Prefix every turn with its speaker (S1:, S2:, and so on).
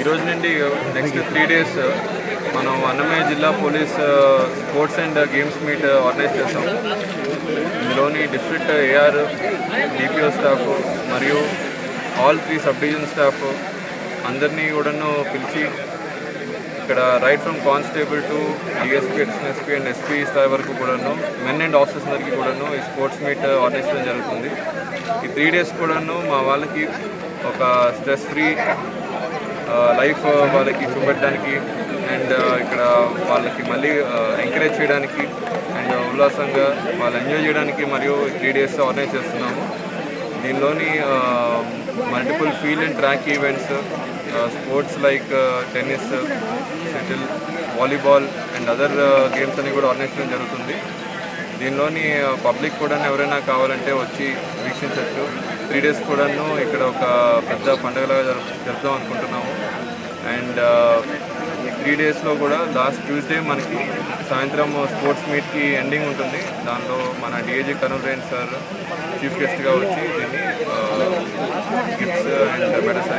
S1: ఈరోజు నుండి next three days మనం అన్నమయ్య జిల్లా police sports and games meet organize చేస్తాం. ఇందులోని డిస్ట్రిక్ట్ ఏఆర్ డిపిఓ స్టాఫ్ మరియు all three sub division staff అందరినీ కూడాను పిలిచి ఇక్కడ right from constable to DSP SSP and SP స్థాయి వరకు కూడాను మెన్ అండ్ ఆఫీసర్స్ అందరికీ కూడాను ఈ స్పోర్ట్స్ మీట్ ఆర్గనైజ్ చేయడం జరుగుతుంది. ఈ త్రీ డేస్ కూడాను మా వాళ్ళకి ఒక స్ట్రెస్ ఫ్రీ లైఫ్ వాళ్ళకి చూపెట్టడానికి అండ్ ఇక్కడ వాళ్ళకి మళ్ళీ ఎంకరేజ్ చేయడానికి అండ్ ఉల్లాసంగా వాళ్ళు ఎంజాయ్ చేయడానికి మరియు త్రీ డేస్ ఆర్గనైజ్ చేస్తున్నాము. దీనిలోని multiple field and track events sports like tennis shuttle volleyball and other games అన్ని కూడా ఆర్గనైజ్ చేయడం జరుగుతుంది. దీనిలోని పబ్లిక్ కూడా ఎవరైనా కావాలంటే వచ్చి వీక్షించవచ్చు త్రీ డేస్ కూడాను ఇక్కడ ఒక పెద్ద పండుగలాగా జరుపు జరుపుదాం అనుకుంటున్నాము. అండ్ త్రీ డేస్లో కూడా లాస్ట్ ట్యూస్డే మనకి సాయంత్రం స్పోర్ట్స్ మీట్కి ఎండింగ్ ఉంటుంది. దానిలో మన డిఏజీ కరుణ్ రేణ్ సార్ చీఫ్ గెస్ట్గా వచ్చి దీన్ని గిఫ్ట్స్ అండ్ మెడల్స్